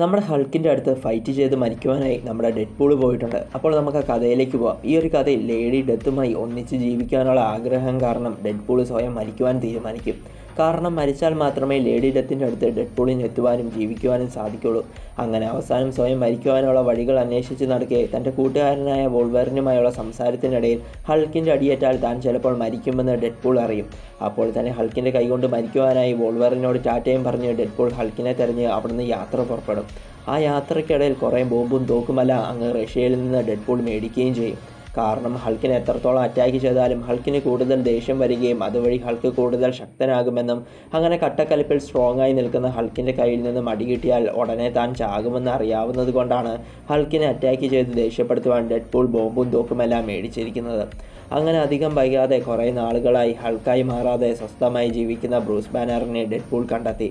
നമ്മുടെ ഹൾക്കിന്റെ അടുത്ത് ഫൈറ്റ് ചെയ്ത് മരിക്കുവാനായി നമ്മുടെ ഡെഡ് പൂൾ പോയിട്ടുണ്ട്. അപ്പോൾ നമുക്ക് ആ കഥയിലേക്ക് പോവാം. ഈ ഒരു കഥയിൽ ലേഡി ഡെത്തുമായി ഒന്നിച്ച് ജീവിക്കാനുള്ള ആഗ്രഹം കാരണം ഡെഡ് പൂൾ സ്വയം മരിക്കുവാൻ തീരുമാനിക്കും. കാരണം മരിച്ചാൽ മാത്രമേ ലേഡി ഡെത്തിന്റെ അടുത്ത് ഡെഡ് പൂളിന് എത്തുവാനും ജീവിക്കുവാനും സാധിക്കുള്ളൂ. അങ്ങനെ അവസാനം സ്വയം മരിക്കുവാനുള്ള വഴികൾ അന്വേഷിച്ച് നടക്കെ തന്റെ കൂട്ടുകാരനായ വോൾവറിനുമായുള്ള സംസാരത്തിനിടയിൽ ഹൾക്കിന്റെ അടിയേറ്റാൽ താൻ ചിലപ്പോൾ മരിക്കുമെന്ന് ഡെഡ് പൂൾ അറിയും. അപ്പോൾ തന്നെ ഹൾക്കിന്റെ കൈകൊണ്ട് മരിക്കുവാനായി വോൾവറിനോട് ടാറ്റയും പറഞ്ഞ് ഡെഡ് പൂൾ ഹൾക്കിനെ തെരഞ്ഞ് അവിടുന്ന് യാത്ര പുറപ്പെടും. ആ യാത്രയ്ക്കിടയിൽ കുറേ ബോംബും തോക്കുമല്ല അങ്ങ് റഷ്യയിൽ നിന്ന് ഡെഡ് പൂൾ മേടിക്കുകയും ചെയ്യും. കാരണം ഹൾക്കിനെ എത്രത്തോളം അറ്റാക്ക് ചെയ്താലും ഹൾക്കിന് കൂടുതൽ ദേഷ്യം വരികയും അതുവഴി ഹൾക്ക് കൂടുതൽ ശക്തനാകുമെന്നും അങ്ങനെ കട്ടക്കലിപ്പിൽ സ്ട്രോങ് ആയി നിൽക്കുന്ന ഹൾക്കിന്റെ കയ്യിൽ നിന്നും അടി കിട്ടിയാൽ ഉടനെ താൻ ചാകുമെന്ന് അറിയാവുന്നത് കൊണ്ടാണ് ഹൾക്കിനെ അറ്റാക്ക് ചെയ്ത് ദേഷ്യപ്പെടുത്തുവാൻ ഡെഡ് പൂൾ ബോംബും തോക്കുമെല്ലാം മേടിച്ചിരിക്കുന്നത്. അങ്ങനെ അധികം വൈകാതെ കുറേ നാളുകളായി ഹൾക്കായി മാറാതെ സ്വസ്ഥമായി ജീവിക്കുന്ന ബ്രൂസ് ബാനറിനെ ഡെഡ് പൂൾ കണ്ടെത്തി.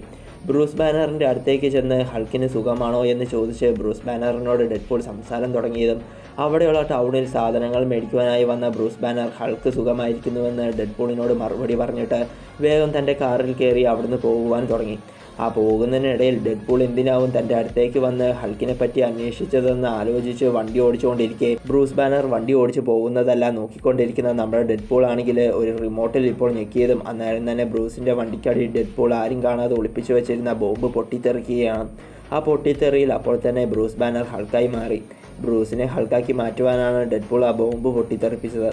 ബ്രൂസ് ബാനറിന്റെ അടുത്തേക്ക് ചെന്ന് ഹൾക്കിന് സുഖമാണോ എന്ന് ചോദിച്ച് ബ്രൂസ് ബാനറിനോട് ഡെഡ്പൂൾ സംസാരം തുടങ്ങിയതും അവിടെയുള്ള ടൗണിൽ സാധനങ്ങൾ മേടിക്കുവാനായി വന്ന ബ്രൂസ് ബാനർ ഹൾക്ക് സുഖമായിരിക്കുന്നുവെന്ന് ഡെഡ്പൂളിനോട് മറുപടി പറഞ്ഞിട്ട് വേഗം തന്റെ കാറിൽ കയറി അവിടുന്ന് പോകുവാൻ തുടങ്ങി. ആ പോകുന്നതിനിടയിൽ ഡെഡ്പൂൾ എന്തിനാവും തന്റെ അടുത്തേക്ക് വന്ന് ഹൾക്കിനെ പറ്റി അന്വേഷിച്ചതെന്ന് ആലോചിച്ച് വണ്ടി ഓടിച്ചുകൊണ്ടിരിക്കെ. ബ്രൂസ് ബാനർ വണ്ടി ഓടിച്ചു പോകുന്നതല്ല നോക്കിക്കൊണ്ടിരിക്കുന്ന നമ്മുടെ ഡെഡ്പൂൾ ആണെങ്കിൽ ഒരു റിമോട്ടിൽ ഇപ്പോൾ ഞെക്കിയതും അന്നേരം തന്നെ ബ്രൂസിന്റെ വണ്ടിക്കടി ഡെഡ്പൂൾ ആരും കാണാതെ ഒളിപ്പിച്ചു വെച്ചിരുന്ന ബോംബ് പൊട്ടിത്തെറിക്കുകയാണ്. ആ പൊട്ടിത്തെറിയിൽ അപ്പോൾ തന്നെ ബ്രൂസ് ബാനർ ഹൾക്കായി മാറി. ബ്രൂസിനെ ഹൾക്കാക്കി മാറ്റുവാനാണ് ഡെഡ്പൂൾ ആ ബോംബ് പൊട്ടിത്തെറിപ്പിച്ചത്.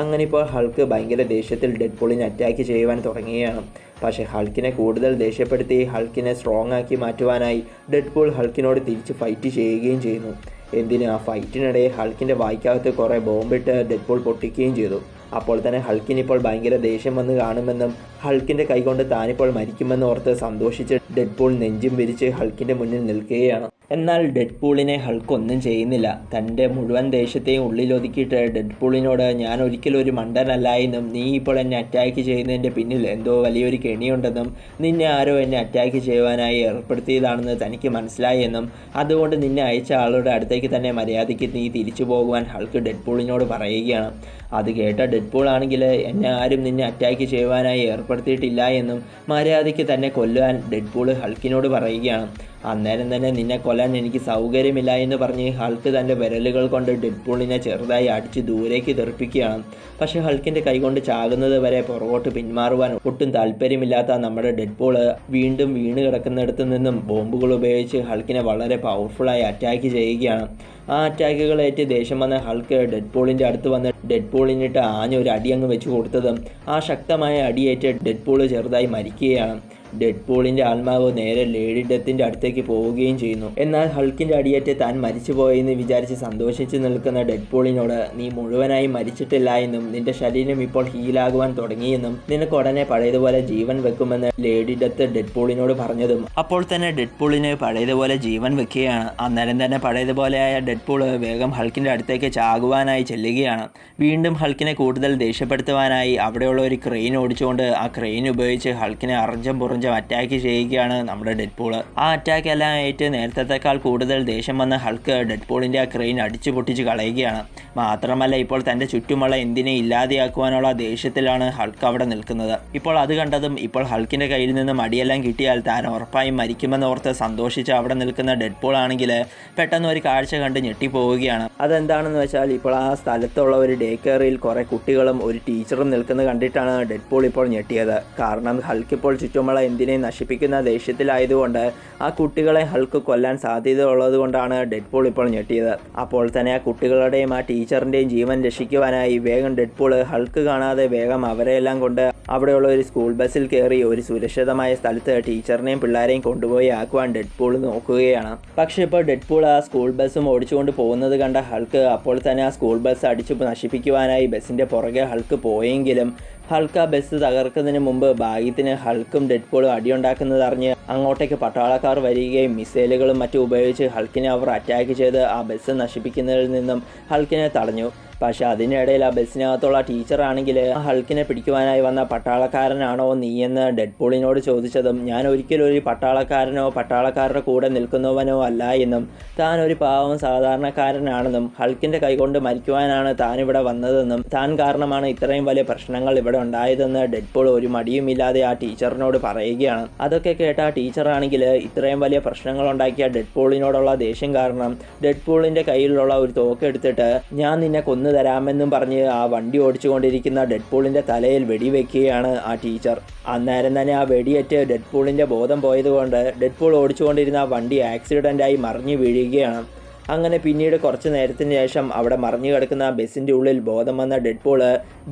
അങ്ങനെ ഇപ്പോൾ ഹൾക്ക് ഭയങ്കര ദേഷ്യത്തിൽ ഡെഡ് പോളിനെ അറ്റാക്ക് ചെയ്യുവാൻ തുടങ്ങുകയാണ്. പക്ഷേ ഹൾക്കിനെ കൂടുതൽ ദേഷ്യപ്പെടുത്തി ഹൾക്കിനെ സ്ട്രോങ് ആക്കി മാറ്റുവാനായി ഡെഡ് പോൾ ഹൾക്കിനോട് തിരിച്ച് ഫൈറ്റ് ചെയ്യുകയും ചെയ്യുന്നു. എന്തിന് ആ ഫൈറ്റിനിടെ ഹൾക്കിന്റെ വായിക്കകത്ത് കുറേ ബോംബിട്ട് ഡെഡ് പോൾ പൊട്ടിക്കുകയും ചെയ്തു. അപ്പോൾ തന്നെ ഹൾക്കിനിപ്പോൾ ഭയങ്കര ദേഷ്യം വന്ന് കാണുമെന്നും ഹൾക്കിന്റെ കൈകൊണ്ട് താനിപ്പോൾ മരിക്കുമെന്ന് ഓർത്ത് സന്തോഷിച്ച് ഡെഡ്പൂൾ നെഞ്ചും വിരിച്ച് ഹൾക്കിന്റെ മുന്നിൽ നിൽക്കുകയാണ്. എന്നാൽ ഡെഡ്പൂളിനെ ഹൾക്ക് ഒന്നും ചെയ്യുന്നില്ല. തന്റെ മുഴുവൻ ദേഷ്യത്തെയും ഉള്ളിലൊതുക്കിയിട്ട് ഡെഡ്പൂളിനോട് ഞാൻ ഒരിക്കലും ഒരു മണ്ടനല്ല എന്നും നീ ഇപ്പോൾ എന്നെ അറ്റാക്ക് ചെയ്യുന്നതിന്റെ പിന്നിൽ എന്തോ വലിയൊരു കെണിയുണ്ടെന്നും നിന്നെ ആരോ എന്നെ അറ്റാക്ക് ചെയ്യുവാനായി ഏർപ്പെടുത്തിയതാണെന്ന് തനിക്ക് മനസ്സിലായി എന്നും അതുകൊണ്ട് നിന്നെ അയച്ച ആളുടെ അടുത്തേക്ക് തന്നെ മര്യാദയ്ക്ക് നീ തിരിച്ചു പോകുവാൻ ഹൾക്ക് ഡെഡ്പൂളിനോട് പറയുകയാണ്. അത് കേട്ട ഡെഡ്പൂൾ ആണെങ്കിൽ എന്നെ ആരും നിന്നെ അറ്റാക്ക് ചെയ്യുവാനായി ഏർപ്പെടുത്തിയിട്ടില്ല എന്നും മര്യാദയ്ക്ക് തന്നെ കൊല്ലുവാൻ ഡെഡ്പൂൾ ഹൾക്കിനോട് പറയുകയാണ്. അന്നേരം തന്നെ നിന്നെ കൊല്ലാൻ എനിക്ക് സൗകര്യമില്ല എന്ന് പറഞ്ഞ് ഹൾക്ക് തന്റെ വിരലുകൾ കൊണ്ട് ഡെഡ്പൂളിനെ ചെറുതായി അടിച്ച് ദൂരേക്ക് തെറിപ്പിക്കുകയാണ്. പക്ഷേ ഹൾക്കിന്റെ കൈകൊണ്ട് ചാകുന്നത് വരെ പുറകോട്ട് പിന്മാറുവാൻ ഒട്ടും താല്പര്യമില്ലാത്ത നമ്മുടെ ഡെഡ്പൂൾ വീണ്ടും വീണ് കിടക്കുന്നിടത്ത് നിന്നും ബോംബുകൾ ഉപയോഗിച്ച് ഹൾക്കിനെ വളരെ പവർഫുള്ളായി അറ്റാക്ക് ചെയ്യുകയാണ്. ആ അറ്റാക്കുകളേറ്റ് ദേഷ്യം വന്ന ഹൾക്ക് ഡെഡ് പോളിന്റെ അടുത്ത് വന്ന് ഡെഡ് പോളിനിട്ട് ആഞ്ഞ ഒരു അടി അങ്ങ് വെച്ച് കൊടുത്തതും ആ ശക്തമായ അടിയേറ്റ് ഡെഡ് പോൾ ചെറുതായി മരിക്കുകയാണ്. ഡെഡ്പൂളിന്റെ ആത്മാവ് നേരെ ലേഡി ഡെത്തിന്റെ അടുത്തേക്ക് പോവുകയും ചെയ്യുന്നു. എന്നാൽ ഹൾക്കിന്റെ അടിയേറ്റ് താൻ മരിച്ചുപോയെന്ന് വിചാരിച്ച് സന്തോഷിച്ച് നിൽക്കുന്ന ഡെഡ് പോളിനോട് നീ മുഴുവനായി മരിച്ചിട്ടില്ല എന്നും നിന്റെ ശരീരം ഇപ്പോൾ ഹീലാകുവാൻ തുടങ്ങിയെന്നും നിനക്ക് ഉടനെ പഴയതുപോലെ ജീവൻ വെക്കുമെന്ന് ലേഡി ഡെത്ത് ഡെഡ് പോളിനോട് പറഞ്ഞതും അപ്പോൾ തന്നെ ഡെഡ് പോളിന് പഴയതുപോലെ ജീവൻ വെക്കുകയാണ്. അന്നേരം തന്നെ പഴയതുപോലെയായ ഡെഡ് പോൾ വേഗം ഹൾക്കിന്റെ അടുത്തേക്ക് ചാകുവാനായി ചെല്ലുകയാണ്. വീണ്ടും ഹൾക്കിനെ കൂടുതൽ ദേഷ്യപ്പെടുത്തുവാനായി അവിടെയുള്ള ഒരു ക്രെയിൻ ഓടിച്ചുകൊണ്ട് ആ ക്രെയിൻ ഉപയോഗിച്ച് ഹൾക്കിനെ അറഞ്ചം പുറഞ്ചം അറ്റാക്ക് ചെയ്യുകയാണ് നമ്മുടെ ഡെഡ്പൂൾ ആ അറ്റാക്ക് എല്ലാം ഏറ്റ് നേരത്തേക്കാൾ കൂടുതൽ ദേഷ്യം വന്ന ഹൾക്ക് ഡെഡ്പൂളിന്റെ ആ ക്രെയിൻ അടിച്ചു പൊട്ടിച്ച് കളയുകയാണ്. മാത്രമല്ല ഇപ്പോൾ തന്റെ ചുറ്റുമുള്ള എന്തിനെ ഇല്ലാതെയാക്കുവാനുള്ള ദേഷ്യത്തിലാണ് ഹൾക്ക് അവിടെ നിൽക്കുന്നത്. ഇപ്പോൾ അത് കണ്ടതും ഇപ്പോൾ ഹൾക്കിന്റെ കയ്യിൽ നിന്ന് മടിയെല്ലാം കിട്ടിയാൽ താൻ ഉറപ്പായും മരിക്കുമെന്ന് ഓർത്ത് സന്തോഷിച്ച് അവിടെ നിൽക്കുന്ന ഡെഡ്പൂൾ ആണെങ്കിൽ പെട്ടെന്ന് ഒരു കാഴ്ച കണ്ട് ഞെട്ടിപ്പോവുകയാണ്. അതെന്താണെന്ന് വെച്ചാൽ ഇപ്പോൾ ആ സ്ഥലത്തുള്ള ഒരു ഡേ കെയറിൽ കുറേ കുട്ടികളും ഒരു ടീച്ചറും നിൽക്കുന്നത് കണ്ടിട്ടാണ് ഡെഡ്പൂൾ ഇപ്പോൾ ഞെട്ടിയത്. കാരണം ഹൾക്ക് ഇപ്പോൾ ചുറ്റുമുള്ള എന്തിനേയും നശിപ്പിക്കുന്ന ദേഷ്യത്തിലായതുകൊണ്ട് ആ കുട്ടികളെ ഹൾക്ക് കൊല്ലാൻ സാധ്യത ഉള്ളതുകൊണ്ടാണ് ഡെഡ്പൂൾ ഇപ്പോൾ ഞെട്ടിയത്. അപ്പോൾ തന്നെ ആ കുട്ടികളുടെയും ആ ടീച്ചറിന്റെയും ജീവൻ രക്ഷിക്കുവാനായി വേഗം ഡെഡ്പൂൾ ഹൾക്ക് കാണാതെ വേഗം അവരെയെല്ലാം കൊണ്ട് അവിടെയുള്ള ഒരു സ്കൂൾ ബസ്സിൽ കയറി ഒരു സുരക്ഷിതമായ സ്ഥലത്ത് ടീച്ചറിനെയും പിള്ളേരെയും കൊണ്ടുപോയി ആക്കുവാൻ ഡെഡ്പൂൾ നോക്കുകയാണ്. പക്ഷേ ഇപ്പോൾ ഡെഡ്പൂൾ ആ സ്കൂൾ ബസ്സും ഓടിച്ചുകൊണ്ട് പോകുന്നത് കണ്ട ഹൾക്ക് അപ്പോൾ തന്നെ ആ സ്കൂൾ ബസ് അടിച്ചു നശിപ്പിക്കുവാനായി ബസ്സിന്റെ പുറകെ ഹൾക്ക് പോയെങ്കിലും ഹൾക്ക് ബസ് തകർക്കുന്നതിന് മുമ്പ് ഭാഗ്യത്തിന് ഹൾക്കും ഡെഡ്പോളും അടിയുണ്ടാക്കുന്നത് അറിഞ്ഞ് അങ്ങോട്ടേക്ക് പട്ടാളക്കാർ വരികയും മിസൈലുകളും മറ്റും ഉപയോഗിച്ച് ഹൾക്കിനെ അവർ അറ്റാക്ക് ചെയ്ത് ആ ബസ് നശിപ്പിക്കുന്നതിൽ നിന്നും ഹൾക്കിനെ തടഞ്ഞു. പക്ഷെ അതിനിടയിൽ ആ ബസ്സിനകത്തുള്ള ടീച്ചറാണെങ്കിൽ ഹൾക്കിനെ പിടിക്കുവാനായി വന്ന പട്ടാളക്കാരനാണോ നീ നീയെന്ന് ഡെഡ്പൂളിനോട് ചോദിച്ചതും ഞാൻ ഒരിക്കലും ഒരു പട്ടാളക്കാരനോ പട്ടാളക്കാരുടെ കൂടെ നിൽക്കുന്നവനോ അല്ല എന്നും താൻ ഒരു പാവം സാധാരണക്കാരനാണെന്നും ഹൾക്കിന്റെ കൈകൊണ്ട് മരിക്കുവാനാണ് താൻ ഇവിടെ വന്നതെന്നും താൻ കാരണമാണ് ഇത്രയും വലിയ പ്രശ്നങ്ങൾ ഇവിടെ ഉണ്ടായതെന്ന് ഡെഡ് പോൾ ഒരു മടിയുമില്ലാതെ ആ ടീച്ചറിനോട് പറയുകയാണ്. അതൊക്കെ കേട്ട ആ ടീച്ചറാണെങ്കിൽ ഇത്രയും വലിയ പ്രശ്നങ്ങൾ ഉണ്ടാക്കിയ ഡെഡ് പോളിനോടുള്ള ദേഷ്യം കാരണം ഡെഡ് പോളിന്റെ കയ്യിലുള്ള ഒരു തോക്കെടുത്തിട്ട് ഞാൻ നിന്നെ കൊന്നു തരാമെന്നും പറഞ്ഞ് ആ വണ്ടി ഓടിച്ചുകൊണ്ടിരിക്കുന്ന ഡെഡ്പൂളിന്റെ തലയിൽ വെടിവെക്കുകയാണ് ആ ടീച്ചർ. അന്നേരം തന്നെ ആ വെടിയേറ്റ് ഡെഡ്പൂളിന്റെ ബോധം പോയതുകൊണ്ട് ഡെഡ്പൂൾ ഓടിച്ചുകൊണ്ടിരുന്ന ആ വണ്ടി ആക്സിഡന്റായി മറിഞ്ഞു വീഴുകയാണ്. അങ്ങനെ പിന്നീട് കുറച്ച് നേരത്തിന് ശേഷം അവിടെ മറിഞ്ഞു കിടക്കുന്ന ആ ബസ്സിന്റെ ഉള്ളിൽ ബോധം വന്ന ഡെഡ്പോൾ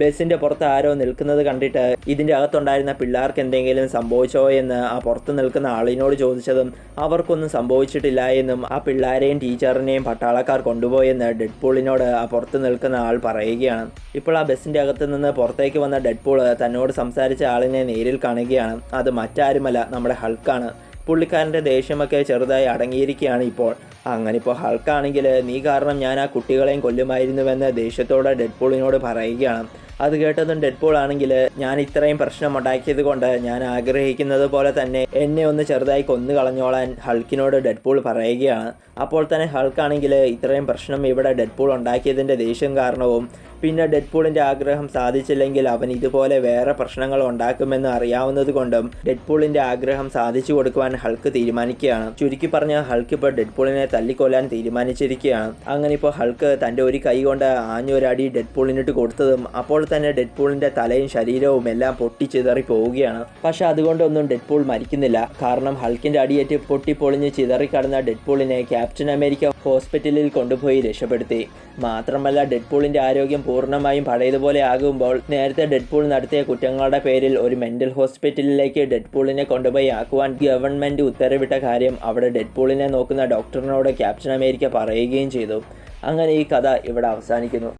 ബസ്സിന്റെ പുറത്ത് ആരോ നിൽക്കുന്നത് കണ്ടിട്ട് ഇതിന്റെ അകത്തുണ്ടായിരുന്ന പിള്ളേർക്ക് എന്തെങ്കിലും സംഭവിച്ചോ എന്ന് ആ പുറത്ത് നിൽക്കുന്ന ആളിനോട് ചോദിച്ചതും അവർക്കൊന്നും സംഭവിച്ചിട്ടില്ല എന്നും ആ പിള്ളേരെയും ടീച്ചറിനെയും പട്ടാളക്കാർ കൊണ്ടുപോയെന്ന് ഡെഡ്പോളിനോട് ആ പുറത്ത് നിൽക്കുന്ന ആൾ പറയുകയാണ്. ഇപ്പോൾ ആ ബസ്സിന്റെ അകത്ത് നിന്ന് പുറത്തേക്ക് വന്ന ഡെഡ്പോൾ തന്നോട് സംസാരിച്ച ആളിനെ നേരിൽ കാണുകയാണ്. അത് മറ്റാരുമല്ല നമ്മുടെ ഹൾക്കാണ്. പുള്ളിക്കാരന്റെ ദേഷ്യമൊക്കെ ചെറുതായി അടങ്ങിയിരിക്കുകയാണ് ഇപ്പോൾ. അങ്ങനെ ഇപ്പോൾ ഹൾക്കാണെങ്കിൽ നീ കാരണം ഞാൻ ആ കുട്ടികളെയും കൊല്ലുമായിരുന്നുവെന്ന് ദേഷ്യത്തോടെ ഡെഡ്പൂളിനോട് പറയുകയാണ്. അത് കേട്ടതും ഡെഡ്പോൾ ആണെങ്കിൽ ഞാൻ ഇത്രയും പ്രശ്നം ഉണ്ടാക്കിയത് കൊണ്ട് ഞാൻ ആഗ്രഹിക്കുന്നത് പോലെ തന്നെ എന്നെ ഒന്ന് ചെറുതായി കൊന്നു കളഞ്ഞോളാൻ ഹൾക്കിനോട് ഡെഡ്പോൾ പറയുകയാണ്. അപ്പോൾ തന്നെ ഹൾക്കാണെങ്കിൽ ഇത്രയും പ്രശ്നം ഇവിടെ ഡെഡ്പോൾ ഉണ്ടാക്കിയതിന്റെ ദേഷ്യം കാരണവും പിന്നെ ഡെഡ്പൂളിന്റെ ആഗ്രഹം സാധിച്ചില്ലെങ്കിൽ അവൻ ഇതുപോലെ വേറെ പ്രശ്നങ്ങൾ ഉണ്ടാക്കുമെന്ന് അറിയാവുന്നത് കൊണ്ടും ഡെഡ്പൂളിന്റെ ആഗ്രഹം സാധിച്ചു കൊടുക്കുവാൻ ഹൾക്ക് തീരുമാനിക്കുകയാണ്. ചുരുക്കി പറഞ്ഞ ഹൾക്ക് ഇപ്പോൾ ഡെഡ്പൂളിനെ തല്ലിക്കൊല്ലാൻ തീരുമാനിച്ചിരിക്കുകയാണ്. അങ്ങനെ ഇപ്പോൾ ഹൾക്ക് തന്റെ ഒരു കൈ കൊണ്ട് ആഞ്ഞൊരടി ഡെഡ്പൂളിനിട്ട് കൊടുത്തതും അപ്പോൾ തന്നെ ഡെഡ്പൂളിന്റെ തലയും ശരീരവും എല്ലാം പൊട്ടിച്ചിതറി പോവുകയാണ്. പക്ഷെ അതുകൊണ്ടൊന്നും ഡെഡ്പൂൾ മരിക്കുന്നില്ല. കാരണം ഹൾക്കിന്റെ അടിയേറ്റ് പൊട്ടിപ്പൊളിഞ്ഞ് ചിതറിക്കടന്ന ഡെഡ്പൂളിനെ ക്യാപ്റ്റൻ അമേരിക്ക ഹോസ്പിറ്റലിൽ കൊണ്ടുപോയി രക്ഷപ്പെടുത്തി. മാത്രമല്ല ഡെഡ്പൂളിന്റെ ആരോഗ്യം പൂർണമായും പഴയതുപോലെ ആകുമ്പോൾ നേരത്തെ ഡെഡ്പൂൾ നടത്തിയ കുറ്റങ്ങളുടെ പേരിൽ ഒരു മെന്റൽ ഹോസ്പിറ്റലിലേക്ക് ഡെഡ്പൂളിനെ കൊണ്ടുപോയി ആക്കുവാൻ ഗവൺമെന്റ് ഉത്തരവിട്ട കാര്യം അവിടെ ഡെഡ്പൂളിനെ നോക്കുന്ന ഡോക്ടറിനോട് ക്യാപ്റ്റൻ അമേരിക്ക പറയുകയും ചെയ്തു. അങ്ങനെ ഈ കഥ ഇവിടെ അവസാനിക്കുന്നു.